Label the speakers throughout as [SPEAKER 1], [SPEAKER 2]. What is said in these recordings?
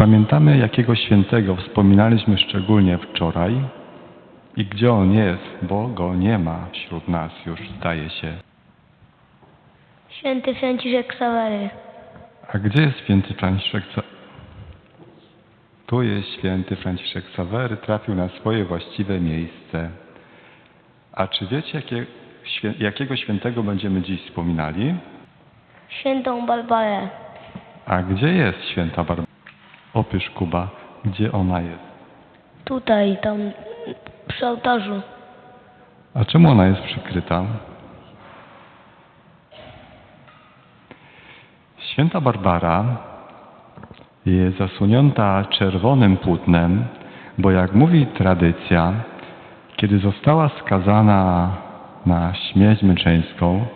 [SPEAKER 1] pamiętamy, jakiego świętego wspominaliśmy szczególnie wczoraj i gdzie on jest, bo go nie ma wśród nas już, zdaje się.
[SPEAKER 2] Święty Franciszek Sawery.
[SPEAKER 1] A gdzie jest święty Franciszek Sa... Tu jest święty Franciszek Sawery, trafił na swoje właściwe miejsce. A czy wiecie, jakie, świę, jakiego świętego będziemy dziś wspominali?
[SPEAKER 2] Świętą Barbarę.
[SPEAKER 1] A gdzie jest święta Barbara? Opisz Kuba, gdzie ona jest?
[SPEAKER 2] Tutaj, tam przy ołtarzu.
[SPEAKER 1] A czemu ona jest przykryta? Święta Barbara jest zasłonięta czerwonym płótnem, bo jak mówi tradycja, kiedy została skazana na śmierć męczeńską,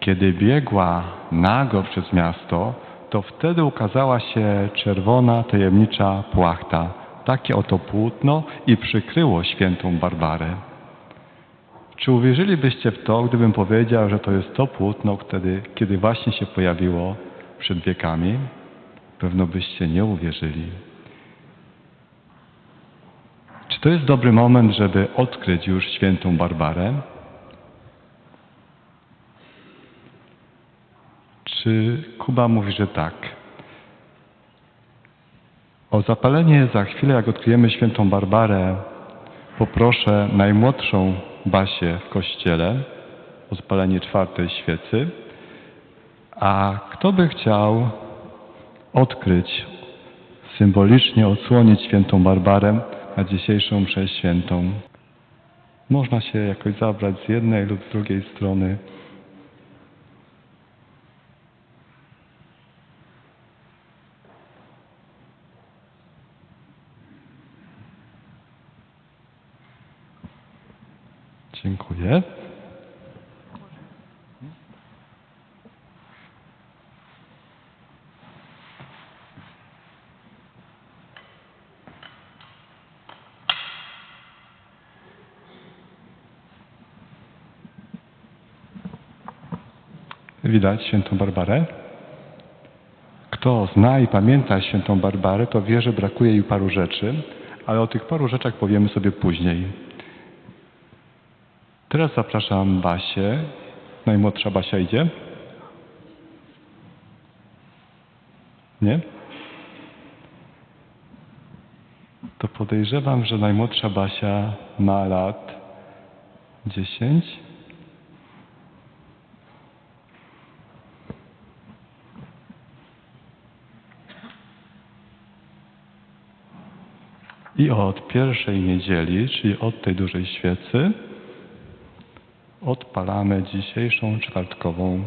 [SPEAKER 1] kiedy biegła nago przez miasto, to wtedy ukazała się czerwona, tajemnicza płachta, takie oto płótno i przykryło świętą Barbarę. Czy uwierzylibyście w to, gdybym powiedział, że to jest to płótno, wtedy, kiedy właśnie się pojawiło przed wiekami? Pewno byście nie uwierzyli. Czy to jest dobry moment, żeby odkryć już świętą Barbarę? Czy Kuba mówi, że tak? O zapalenie za chwilę, jak odkryjemy świętą Barbarę, poproszę najmłodszą Basię w kościele o zapalenie czwartej świecy. A kto by chciał odkryć, symbolicznie odsłonić świętą Barbarę na dzisiejszą mszę? Można się jakoś zabrać z jednej lub z drugiej strony. Dziękuję. Widać świętą Barbarę. Kto zna i pamięta świętą Barbarę, to wie, że brakuje jej paru rzeczy, ale o tych paru rzeczach powiemy sobie później. Teraz zapraszam Basię. Najmłodsza Basia idzie? Nie? To podejrzewam, że najmłodsza Basia ma lat 10. I od pierwszej niedzieli, czyli od tej dużej świecy, odpalamy dzisiejszą czwartkową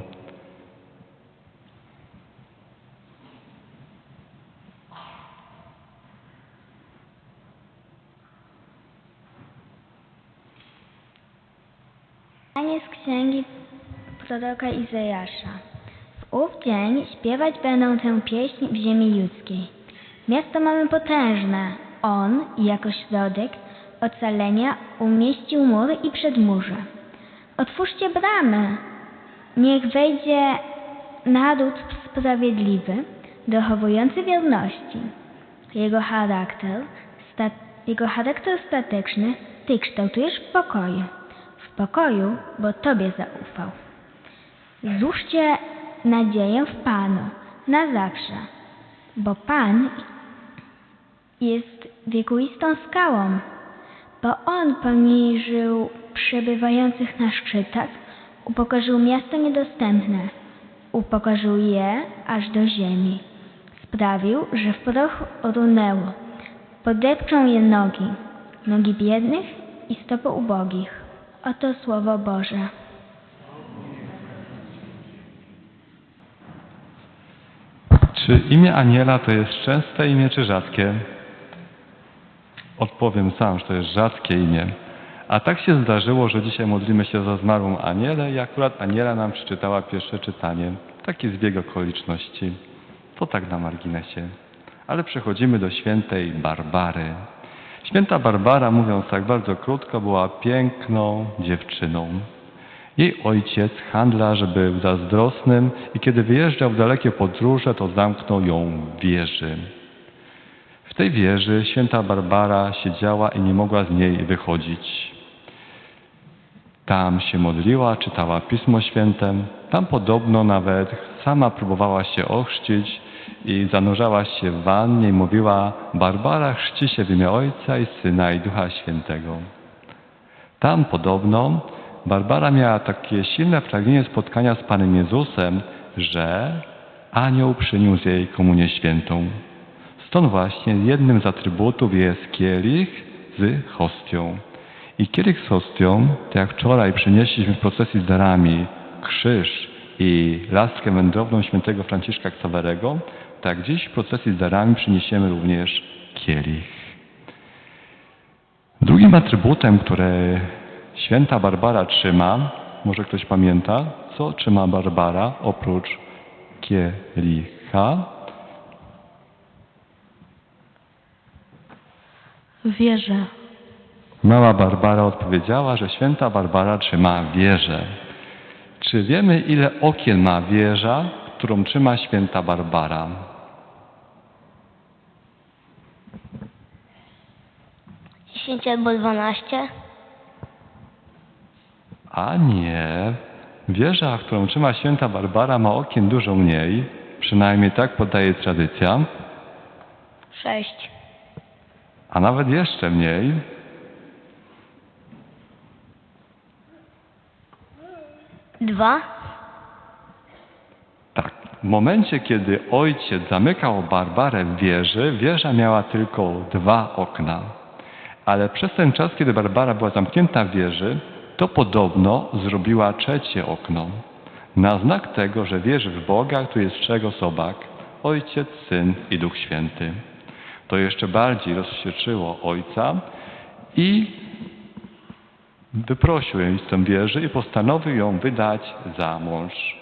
[SPEAKER 3] Czytanie z księgi proroka Izajasza. W ów dzień śpiewać będą tę pieśń w ziemi judzkiej. Miasto mamy potężne. On, jako środek ocalenia, umieścił mury i przedmurze. Otwórzcie bramy. Niech wejdzie naród sprawiedliwy, dochowujący wierności. Jego charakter, sta, jego charakter stateczny Ty kształtujesz w pokoju. W pokoju, bo Tobie zaufał. Złóżcie nadzieję w Panu na zawsze, bo Pan jest wiekuistą skałą, bo On poniżył przebywających na szczytach, upokorzył miasto niedostępne, upokorzył je aż do ziemi. Sprawił, że w proch runęło. Podepczą je nogi, nogi biednych i stopy ubogich. Oto Słowo Boże.
[SPEAKER 1] Czy imię Aniela to jest częste imię czy rzadkie? Odpowiem sam, że to jest rzadkie imię. A tak się zdarzyło, że dzisiaj modlimy się za zmarłą Anielę i akurat Aniela nam przeczytała pierwsze czytanie. Taki zbieg okoliczności. To tak na marginesie. Ale przechodzimy do świętej Barbary. Święta Barbara, mówiąc tak bardzo krótko, była piękną dziewczyną. Jej ojciec, handlarz, był zazdrosnym i kiedy wyjeżdżał w dalekie podróże, to zamknął ją w wieży. Tej wieży święta Barbara siedziała i nie mogła z niej wychodzić. Tam się modliła, czytała Pismo Święte. Tam podobno nawet sama próbowała się ochrzcić i zanurzała się w wannie i mówiła Barbara chrzci się w imię Ojca i Syna i Ducha Świętego. Tam podobno Barbara miała takie silne pragnienie spotkania z Panem Jezusem, że anioł przyniósł jej komunię świętą. Stąd właśnie jednym z atrybutów jest kielich z hostią. I kielich z hostią, tak jak wczoraj przynieśliśmy w procesji z darami krzyż i laskę wędrowną świętego Franciszka Ksawerego, tak dziś w procesji z darami przyniesiemy również kielich. Drugim atrybutem, które święta Barbara trzyma, może ktoś pamięta, co trzyma Barbara oprócz kielicha?
[SPEAKER 2] Wierzę.
[SPEAKER 1] Mała Barbara odpowiedziała, że święta Barbara trzyma wieżę. Czy wiemy, ile okien ma wieża, którą trzyma święta Barbara?
[SPEAKER 2] Dziesięć albo dwanaście?
[SPEAKER 1] A nie. Wieża, którą trzyma święta Barbara, ma okien dużo mniej, przynajmniej tak podaje tradycja,
[SPEAKER 2] Sześć.
[SPEAKER 1] A nawet jeszcze mniej.
[SPEAKER 2] Dwa?
[SPEAKER 1] Tak. W momencie, kiedy ojciec zamykał Barbarę w wieży, wieża miała tylko dwa okna. Ale przez ten czas, kiedy Barbara była zamknięta w wieży, to podobno zrobiła trzecie okno. Na znak tego, że wierzy w Boga, który jest trzech osobach. Ojciec, Syn i Duch Święty. To jeszcze bardziej rozwścieczyło ojca i wyprosił ją z tą wieży i postanowił ją wydać za mąż.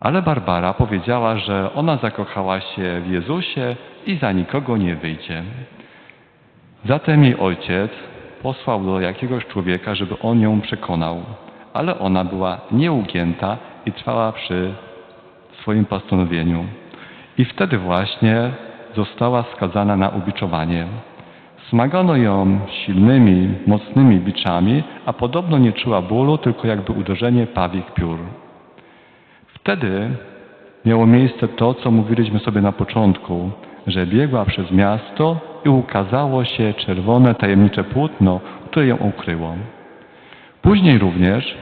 [SPEAKER 1] Ale Barbara powiedziała, że ona zakochała się w Jezusie i za nikogo nie wyjdzie. Zatem jej ojciec posłał do jakiegoś człowieka, żeby on ją przekonał, ale ona była nieugięta i trwała przy swoim postanowieniu. I wtedy właśnie została skazana na ubiczowanie. Smagano ją silnymi, mocnymi biczami, a podobno nie czuła bólu, tylko jakby uderzenie pawich piór. Wtedy miało miejsce to, co mówiliśmy sobie na początku, że biegła przez miasto i ukazało się czerwone, tajemnicze płótno, które ją ukryło. Później również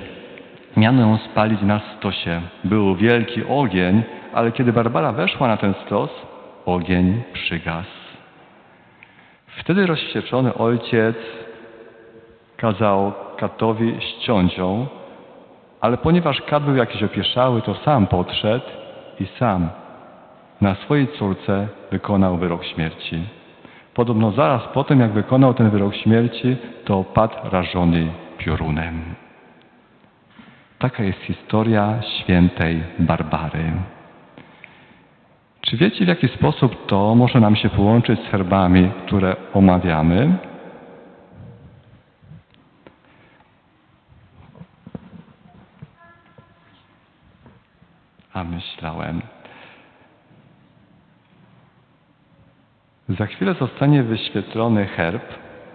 [SPEAKER 1] miano ją spalić na stosie. Był wielki ogień, ale kiedy Barbara weszła na ten stos, ogień przygasł. Wtedy rozwścieczony ojciec kazał katowi ściąć ją, ale ponieważ kat był jakiś opieszały, to sam podszedł i sam na swojej córce wykonał wyrok śmierci. Podobno zaraz po tym, jak wykonał ten wyrok śmierci, to padł rażony piorunem. Taka jest historia świętej Barbary. Czy wiecie, w jaki sposób to może nam się połączyć z herbami, które omawiamy? A myślałem. Za chwilę zostanie wyświetlony herb,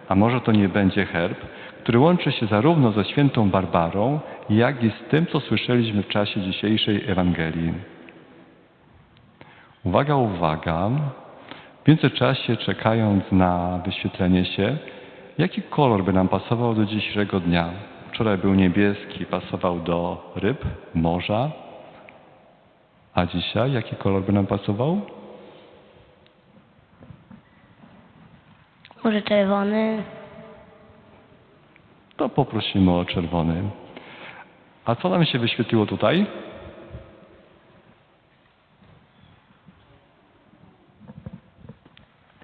[SPEAKER 1] a może to nie będzie herb, który łączy się zarówno ze świętą Barbarą, jak i z tym, co słyszeliśmy w czasie dzisiejszej Ewangelii. Uwaga, uwaga. W międzyczasie, czekając na wyświetlenie się, jaki kolor by nam pasował do dzisiejszego dnia? Wczoraj był niebieski, pasował do ryb, morza. A dzisiaj jaki kolor by nam pasował?
[SPEAKER 2] Może czerwony?
[SPEAKER 1] To poprosimy o czerwony. A co nam się wyświetliło tutaj?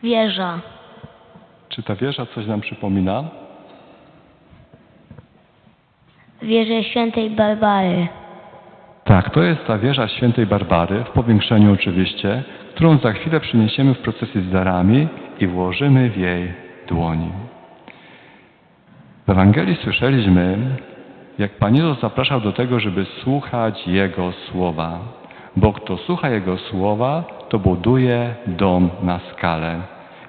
[SPEAKER 2] Wieża.
[SPEAKER 1] Czy ta wieża coś nam przypomina?
[SPEAKER 2] Wieżę świętej Barbary.
[SPEAKER 1] Tak, to jest ta wieża świętej Barbary, w powiększeniu oczywiście, którą za chwilę przyniesiemy w procesji z darami i włożymy w jej dłoni. W Ewangelii słyszeliśmy, jak Pan Jezus zapraszał do tego, żeby słuchać Jego słowa. Bo kto słucha Jego słowa, to buduje dom na skalę.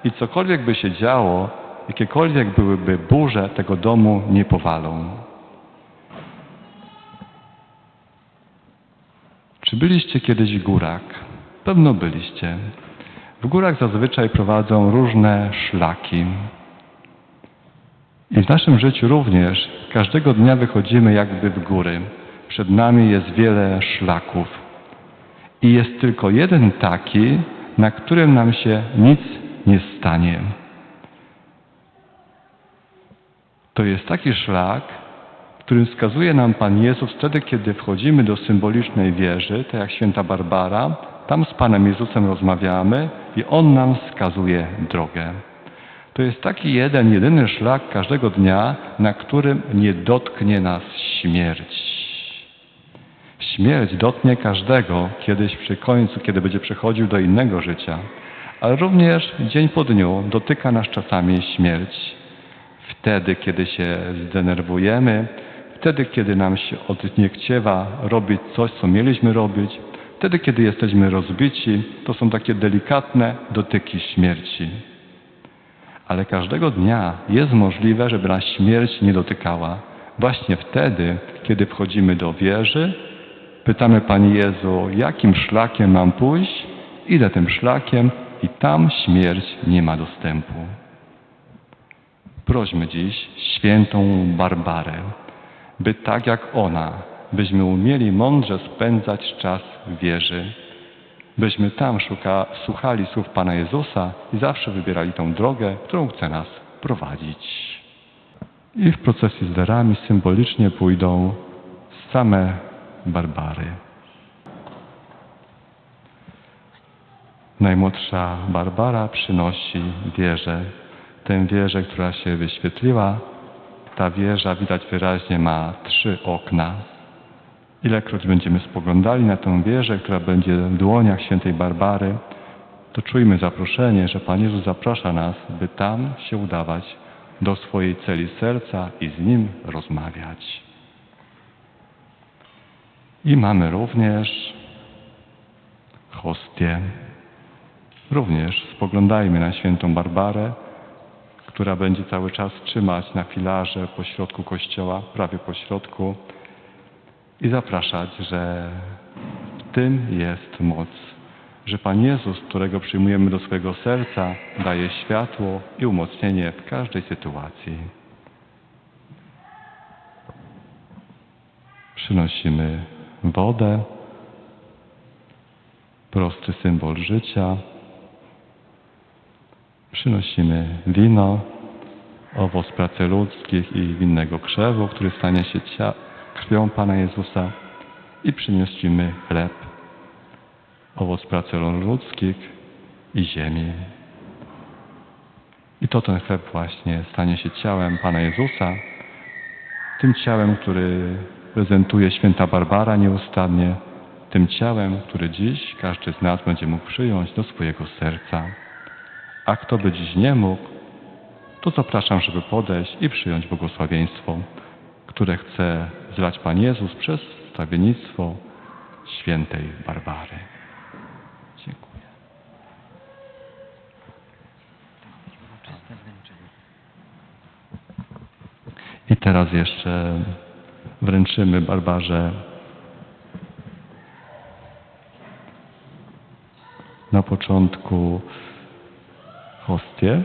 [SPEAKER 1] I cokolwiek by się działo, jakiekolwiek byłyby burze, tego domu nie powalą. Czy byliście kiedyś w górach? Pewno byliście. W górach zazwyczaj prowadzą różne szlaki. I w naszym życiu również każdego dnia wychodzimy jakby w góry. Przed nami jest wiele szlaków. I jest tylko jeden taki, na którym nam się nic nie stanie. To jest taki szlak, którym wskazuje nam Pan Jezus wtedy, kiedy wchodzimy do symbolicznej wieży, tak jak święta Barbara, tam z Panem Jezusem rozmawiamy i On nam wskazuje drogę. To jest taki jeden, jedyny szlak każdego dnia, na którym nie dotknie nas śmierć. Śmierć dotknie każdego kiedyś przy końcu, kiedy będzie przechodził do innego życia, ale również dzień po dniu dotyka nas czasami śmierć. Wtedy, kiedy się zdenerwujemy, wtedy, kiedy nam się odniechciewa robić coś, co mieliśmy robić, wtedy, kiedy jesteśmy rozbici, to są takie delikatne dotyki śmierci. Ale każdego dnia jest możliwe, żeby nas śmierć nie dotykała. Właśnie wtedy, kiedy wchodzimy do wieży, pytamy Panie Jezu, jakim szlakiem mam pójść, idę tym szlakiem i tam śmierć nie ma dostępu. Prośmy dziś świętą Barbarę, by tak jak ona, byśmy umieli mądrze spędzać czas w wieży, byśmy tam szuka, słuchali słów Pana Jezusa i zawsze wybierali tą drogę, którą chce nas prowadzić. I w procesji z darami symbolicznie pójdą same Barbary. Najmłodsza Barbara przynosi wieżę. Tę wieżę, która się wyświetliła, ta wieża widać wyraźnie ma trzy okna. Ilekroć będziemy spoglądali na tę wieżę, która będzie w dłoniach świętej Barbary, to czujmy zaproszenie, że Pan Jezus zaprasza nas, by tam się udawać do swojej celi serca i z Nim rozmawiać. I mamy również hostię. Również spoglądajmy na świętą Barbarę, która będzie cały czas trzymać na filarze po środku kościoła, prawie po środku i zapraszać, że w tym jest moc, że Pan Jezus, którego przyjmujemy do swojego serca, daje światło i umocnienie w każdej sytuacji. Przynosimy wodę, prosty symbol życia. Przynosimy wino, owoc pracy ludzkich i winnego krzewu, który stanie się krwią Pana Jezusa i przynosimy chleb, owoc pracy ludzkich i ziemi. I to ten chleb właśnie stanie się ciałem Pana Jezusa, tym ciałem, który prezentuje święta Barbara nieustannie, tym ciałem, który dziś każdy z nas będzie mógł przyjąć do swojego serca. A kto by dziś nie mógł, to zapraszam, żeby podejść i przyjąć błogosławieństwo, które chce zlać Pan Jezus przez stawiennictwo świętej Barbary. Dziękuję. I teraz jeszcze wręczymy Barbarze na początku hostię.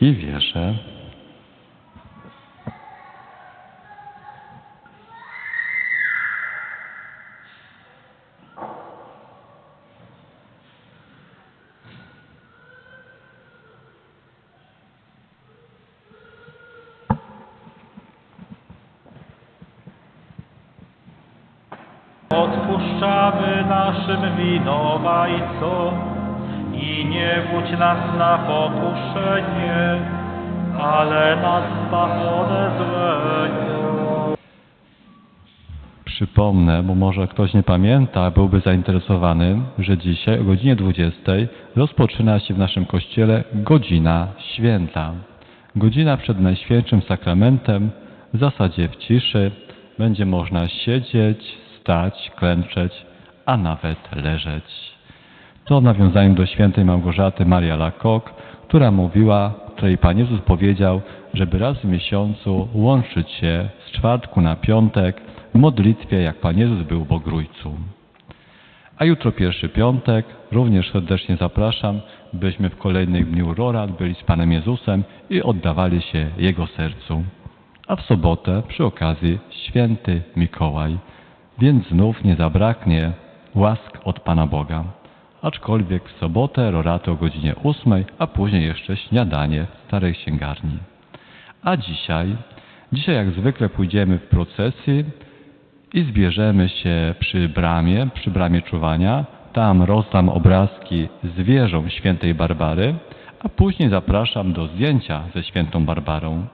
[SPEAKER 1] I wierzę,
[SPEAKER 4] i nie wódź nas na pokuszenie, ale nas zbaw ode złego.
[SPEAKER 1] Przypomnę, bo może ktoś nie pamięta, byłby zainteresowany, że dzisiaj o godzinie 20 rozpoczyna się w naszym kościele godzina święta. Godzina przed Najświętszym Sakramentem, w zasadzie w ciszy, będzie można siedzieć, stać, klęczeć, a nawet leżeć. To w nawiązaniu do świętej Małgorzaty Maria Lakok, która mówiła, której Pan Jezus powiedział, żeby raz w miesiącu łączyć się z czwartku na piątek w modlitwie, jak Pan Jezus był w Ogrójcu. A jutro pierwszy piątek, również serdecznie zapraszam, byśmy w kolejnych dniu Rorat byli z Panem Jezusem i oddawali się Jego sercu. A w sobotę przy okazji święty Mikołaj, więc znów nie zabraknie łask od Pana Boga. Aczkolwiek w sobotę roraty o godzinie 8, a później jeszcze śniadanie w starej księgarni. A dzisiaj, dzisiaj jak zwykle pójdziemy w procesji i zbierzemy się przy bramie, przy bramie czuwania. Tam rozdam obrazki zwierząt świętej Barbary, a później zapraszam do zdjęcia ze świętą Barbarą.